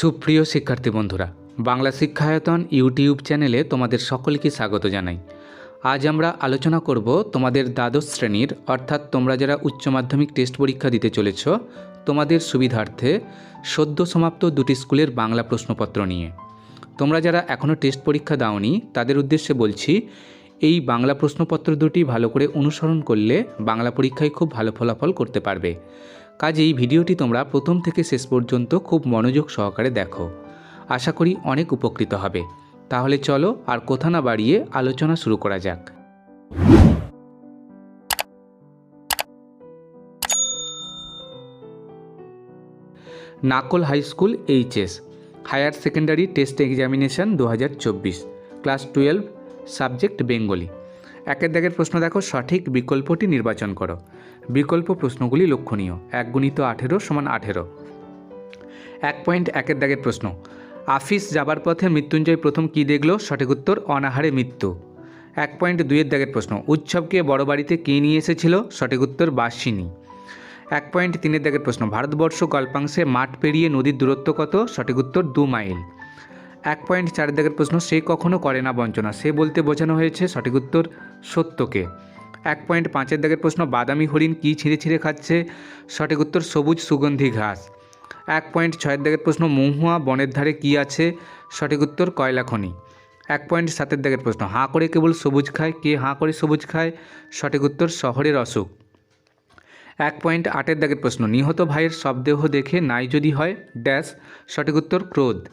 সুপ্রিয় শিক্ষার্থী বন্ধুরা, বাংলা শিক্ষায়তন ইউটিউব চ্যানেলে তোমাদের সকলকে স্বাগত জানাই। আজ আমরা আলোচনা করব তোমাদের দ্বাদশ শ্রেণির, অর্থাৎ তোমরা যারা উচ্চ মাধ্যমিক টেস্ট পরীক্ষা দিতে চলেছ, তোমাদের সুবিধার্থে সদ্য সমাপ্ত দুটি স্কুলের বাংলা প্রশ্নপত্র নিয়ে। তোমরা যারা এখনও টেস্ট পরীক্ষা দাওনি, তাদের উদ্দেশ্যে বলছি, এই বাংলা প্রশ্নপত্র দুটি ভালো করে অনুসরণ করলে বাংলা পরীক্ষায় খুব ভালো ফলাফল করতে পারবে। কাজেই ভিডিওটি তোমরা প্রথম থেকে শেষ পর্যন্ত খুব মনোযোগ সহকারে দেখো। আশা করি অনেক উপকৃত হবে। তাহলে চলো আর কথা না বাড়িয়ে আলোচনা শুরু করা যাক। Nakol high school, HS. Higher secondary test examination দু হাজার চব্বিশ। Class twelve, subject Bengali. একের দাগের প্রশ্ন দেখো, সঠিক বিকল্পটি নির্বাচন করো। বিকল্প প্রশ্নগুলি লক্ষণীয়। এক গুণিত আঠেরো সমান আঠেরো। এক পয়েন্ট একের দাগের প্রশ্ন, আফিস যাবার পথে মৃত্যুঞ্জয় প্রথম কী দেখল? সঠিক উত্তর, অনাহারে মৃত্যু। এক পয়েন্ট দুইয়ের দাগের প্রশ্ন, উৎসবকে বড় বাড়িতে কে নিয়ে এসেছিল? সঠিক উত্তর, বাসিনী। এক পয়েন্ট তিনের দাগের প্রশ্ন, ভারতবর্ষ গল্পাংশে মাঠ পেরিয়ে নদীর দূরত্ব কত? সঠিক উত্তর, দু মাইল। এক পয়েন্ট চারের দাগের প্রশ্ন, সে কখনো করে না বঞ্চনা। সে বলতে বোঝানো হয়েছে সঠিক উত্তর সত্যকে। এক পয়েন্ট পাঁচের দাগের প্রশ্ন, বাদামি হরিণ কী ছিঁড়ে ছিঁড়ে খাচ্ছে? সঠিক উত্তর, সবুজ সুগন্ধি ঘাস। এক পয়েন্ট ছয়ের দাগের প্রশ্ন, মহুয়া বনের ধারে কী আছে? সঠিক উত্তর, কয়লা খনি। এক পয়েন্ট সাতের দাগের প্রশ্ন, হাঁ করে কেবল সবুজ খায়? কে হাঁ করে সবুজ খায়? সঠিক উত্তর, শহরের অসুখ। এক পয়েন্ট আটের দাগের প্রশ্ন, নিহত ভাইয়ের শবদেহ দেখে নাই যদি হয়, ড্যাশ। সঠিক উত্তর, ক্রোধ।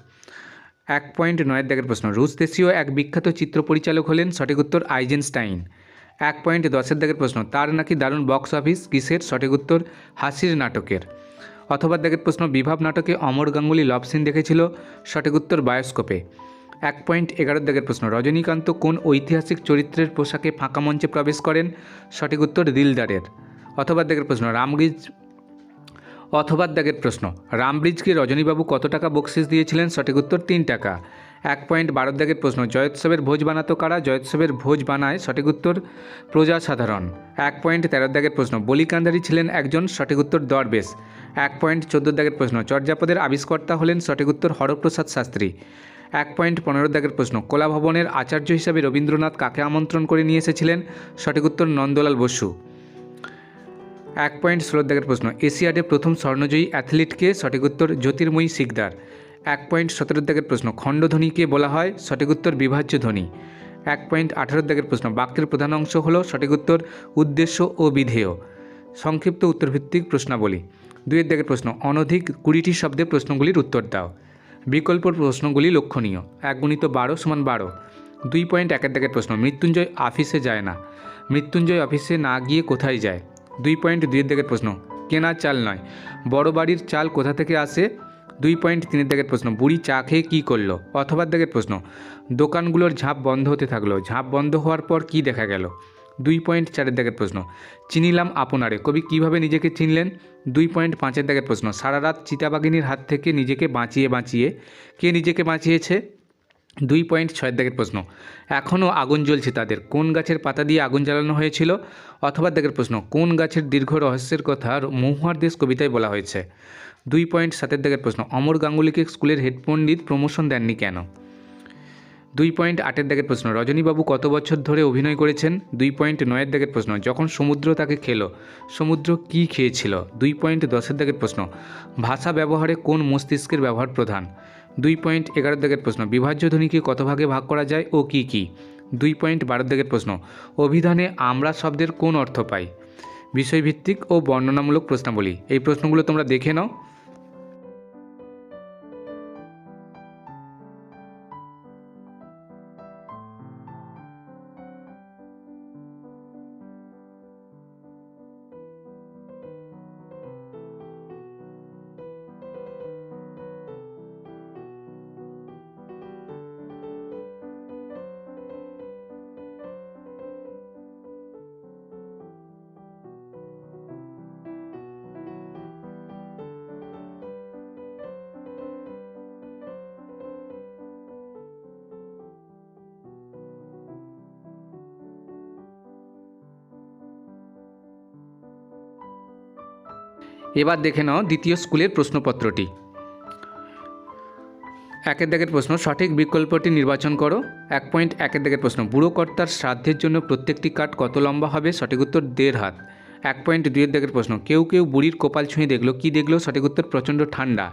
এক পয়েন্ট নয়ের দাগের প্রশ্ন, রুশ দেশীয় এক বিখ্যাত চিত্র পরিচালক হলেন সঠিক উত্তর আইজেনস্টাইন। এক পয়েন্ট দশের দাগের প্রশ্ন, তার নাকি দারুণ বক্স অফিস কিসের সঠিক উত্তর হাসির নাটকের? অথবা দাগের প্রশ্ন, বিভাব নাটকে অমর গাঙ্গুলি লভ সিন দেখেছিল সঠিক উত্তর বায়োস্কোপে। এক পয়েন্ট এগারো দাগের প্রশ্ন, রজনীকান্ত কোন ঐতিহাসিক চরিত্রের পোশাকে ফাঁকা মঞ্চে প্রবেশ করেন সঠিক উত্তর দিলদারের? অথবা দাগের প্রশ্ন রামব্রিজ অথবা দাগের প্রশ্ন, রামব্রিজকে রজনীবাবু কত টাকা বকশিস দিয়েছিলেন? সঠিক উত্তর, তিন টাকা। এক পয়েন্ট বারো দাগের প্রশ্ন, জয়োৎসবের ভোজ বানাতো কারা? জয়োৎসবের ভোজ বানায় সঠিক উত্তর প্রজা সাধারণ এক পয়েন্ট তেরো দাগের প্রশ্ন, বলিকান্দারি ছিলেন একজন? সঠিক উত্তর, দরবেশ। এক পয়েন্ট চোদ্দ দাগের প্রশ্ন, চর্যাপদের আবিষ্কর্তা হলেন? সঠিক উত্তর, হরপ্রসাদ শাস্ত্রী। এক পয়েন্ট পনেরো দাগের প্রশ্ন কলা ভবনের আচার্য হিসাবে রবীন্দ্রনাথ কাকে আমন্ত্রণ করে নিয়ে এসেছিলেন? সঠিক উত্তর, নন্দলাল বসু। এক পয়েন্ট ষোলো দাগের প্রশ্ন। এশিয়াডে প্রথম স্বর্ণজয়ী অ্যাথলিটকে সঠিক উত্তর জ্যোতির্ময়ী শিকদার। এক পয়েন্ট সতেরো দাগের প্রশ্ন, খণ্ডধ্বনিকে বলা হয় সঠিক উত্তর বিভাজ্য ধ্বনি। এক পয়েন্ট আঠারো দাগের প্রশ্ন, বাক্যের প্রধান অংশ হল সঠিক উত্তর উদ্দেশ্য ও বিধেয়। সংক্ষিপ্ত উত্তরভিত্তিক প্রশ্নাবলী। দুইয়ের দাগের প্রশ্ন, অনধিক কুড়িটি শব্দে প্রশ্নগুলির উত্তর দাও। বিকল্প প্রশ্নগুলি লক্ষণীয়। এক গুণিত বারো সমান বারো। দুই পয়েন্ট একের দাগের প্রশ্ন, মৃত্যুঞ্জয় অফিসে যায় না। মৃত্যুঞ্জয় অফিসে না গিয়ে কোথায় যায়? দুই পয়েন্ট দুইয়ের দাগের প্রশ্ন, কেনা চাল নয়। বড় বাড়ির চাল কোথা থেকে আসে? দুই পয়েন্ট তিনের দাগের প্রশ্ন, বুড়ি চা খেয়ে কী করল? অথবা দাগের প্রশ্ন, দোকানগুলোর ঝাঁপ বন্ধ হতে থাকল। ঝাঁপ বন্ধ হওয়ার পর কি দেখা গেল? দুই পয়েন্ট চারের দাগের প্রশ্ন, চিনিলাম আপনারে। কবি কীভাবে নিজেকে চিনলেন? দুই পয়েন্ট পাঁচের দাগের প্রশ্ন, সারা রাত চিতাবাগিনীর হাত থেকে নিজেকে বাঁচিয়ে বাঁচিয়ে, কে নিজেকে বাঁচিয়েছে? দুই পয়েন্ট ছয়ের দাগের প্রশ্ন। এখনও আগুন জ্বলছে তাদের। কোন গাছের পাতা দিয়ে আগুন জ্বালানো হয়েছিল? অথবা দাগের প্রশ্ন, কোন গাছের দীর্ঘ রহস্যের কথা মহুয়ার দেশ কবিতায় বলা হয়েছে? দুই পয়েন্ট সাতের দাগের প্রশ্ন, অমর গাঙ্গুলিকে স্কুলের হেড পণ্ডিত প্রমোশন দেননি কেন? দুই পয়েন্ট আটের দাগের প্রশ্ন, রজনীবাবু কত বছর ধরে অভিনয় করেছেন? দুই পয়েন্ট নয়ের দাগের প্রশ্ন, যখন সমুদ্র তাকে খেলো, সমুদ্র কি খেয়েছিল? দুই পয়েন্ট দশের দাগের প্রশ্ন, ভাষা ব্যবহারে কোন মস্তিষ্কের ব্যবহার প্রধান? দুই পয়েন্ট এগারো দাগের প্রশ্ন, বিভাজ্য ধ্বনিকে কত ভাগে ভাগ করা যায় ও কি কি? দুই পয়েন্ট বারো দাগের প্রশ্ন, অভিধানে আমরা শব্দের কোন অর্থ পাই? বিষয়ভিত্তিক ও বর্ণনামূলক প্রশ্নাবলী, এই প্রশ্নগুলো তোমরা দেখে নাও। এবার দেখে নাও দ্বিতীয় স্কুলের প্রশ্নপত্রটি। একের দাগের প্রশ্ন, সঠিক বিকল্পটি নির্বাচন করো। এক পয়েন্ট, একের দাগের প্রশ্ন বুড়ো কর্তার শ্রাদ্ধের জন্য প্রত্যেকটি কাঠ কত লম্বা হবে? সঠিক উত্তর, দেড় হাত। এক পয়েন্ট, দুইয়ের দাগের প্রশ্ন, কেউ কেউ বুড়ির কপাল ছুঁয়ে দেখল, কি দেখল? সঠিক উত্তর, প্রচণ্ড ঠান্ডা।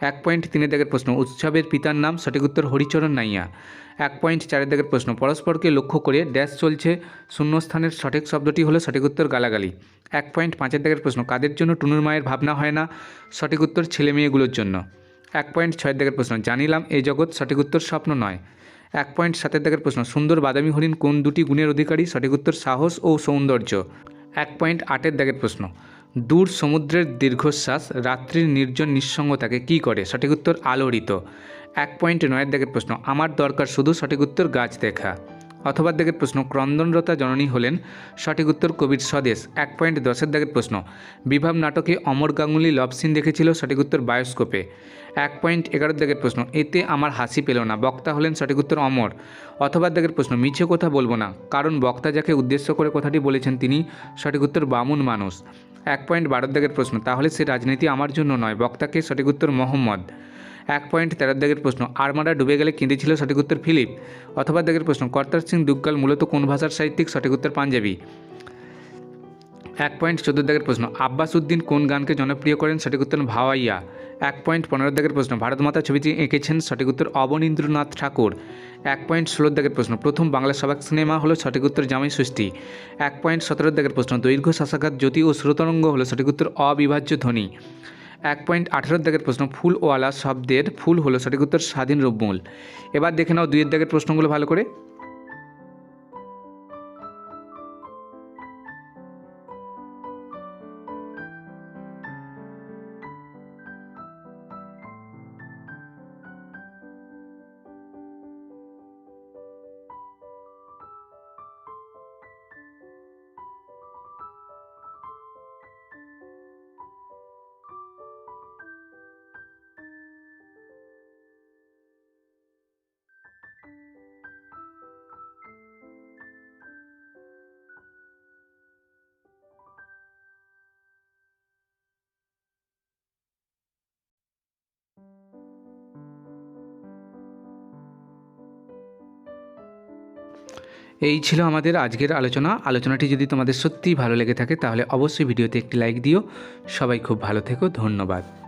এক পয়েন্ট তিনের দাগের প্রশ্ন। উৎসবের পিতার নাম সঠিক উত্তর হরিচরণ নাইয়া। এক পয়েন্ট চারের দাগের প্রশ্ন। পরস্পরকে লক্ষ্য করে ড্যাশ চলছে। শূন্যস্থানের সঠিক শব্দটি হলো সঠিক উত্তর গালাগালি। এক পয়েন্ট পাঁচের দাগের প্রশ্ন। কাদের জন্য টুনুর মায়ের ভাবনা হয় না? সঠিক উত্তর ছেলে মেয়েগুলোর জন্য। এক পয়েন্ট ছয়ের দাগের প্রশ্ন। জানিলাম এই জগৎ সঠিক উত্তর স্বপ্ন নয়। এক পয়েন্ট সাতের দাগের প্রশ্ন। সুন্দর বাদামি হরিণ কোন দুটি গুণের অধিকারী? সঠিক উত্তর সাহস ও সৌন্দর্য। এক পয়েন্ট আটের দাগের প্রশ্ন। দূর সমুদ্রের দীর্ঘশ্বাস, রাত্রির নির্জন নিঃসঙ্গতাকে কি করে? সঠিক উত্তর, আলোড়িত। এক পয়েন্ট নয়ের দেখে প্রশ্ন, আমার দরকার শুধু সঠিক উত্তর, গাছ দেখা। অথবা দাগের প্রশ্ন। ক্রন্দনরতা জননী হলেন সঠিক উত্তর কবির স্বদেশ। এক পয়েন্ট দশের দাগের প্রশ্ন। বিভাব নাটকে অমর গাঙ্গুলি লভ সিন দেখেছিল সঠিক উত্তর বায়োস্কোপে। এক পয়েন্ট এগারো দাগের প্রশ্ন, এতে আমার হাসি পেল না। বক্তা হলেন সঠিক উত্তর অমর। অথবা দাগের প্রশ্ন, মিছে কথা বলব না। কারণ বক্তা যাকে উদ্দেশ্য করে কথাটি বলেছেন তিনি সঠিক উত্তর বামুন মানুষ। এক পয়েন্ট বারোর দাগের প্রশ্ন, তাহলে সে রাজনীতি আমার জন্য নয়। বক্তাকে সঠিক উত্তর মোহাম্মদ। এক পয়েন্ট তেরো দাগের প্রশ্ন, আর্মারা ডুবে গেলে কেঁদেছিল সঠিক উত্তর ফিলিপ? অথবা দাগের প্রশ্ন, কর্তার সিং দুগ্গাল মূলত কোন ভাষার সাহিত্যিক সঠিক উত্তর পাঞ্জাবি? এক পয়েন্ট চোদ্দ দাগের প্রশ্ন, আব্বাস উদ্দিন কোন গানকে জনপ্রিয় করেন সঠিক উত্তর ভাওয়াইয়া? এক পয়েন্ট পনেরো দাগের প্রশ্ন ভারতমাতা ছবিটি এঁকেছেন সঠিক উত্তর অবনীন্দ্রনাথ ঠাকুর? এক পয়েন্ট ষোলো দাগের প্রশ্ন, প্রথম বাংলা সবাক সিনেমা হলো সঠিক উত্তর জামাই ষষ্ঠী? এক পয়েন্ট সতেরো দাগের প্রশ্ন, দৈর্ঘ্য শাসাঘাত জ্যোতি ও শ্রোতরঙ্গ হলো সঠিক উত্তর অবিভাজ্য ধ্বনি? এক পয়েন্ট আঠেরো দাগের প্রশ্ন, ফুলওয়ালা শব্দের ফুল হলো সঠিক উত্তর স্বাধীন রূপমূল। এবার দেখে নাও দুইয়ের দাগের প্রশ্নগুলো ভালো করে। এই ছিল আমাদের আজকের আলোচনা। আলোচনাটি যদি তোমাদের সত্যিই ভালো লেগে থাকে, তাহলে অবশ্যই ভিডিওতে একটি লাইক দিও। সবাই খুব ভালো থেকো। ধন্যবাদ।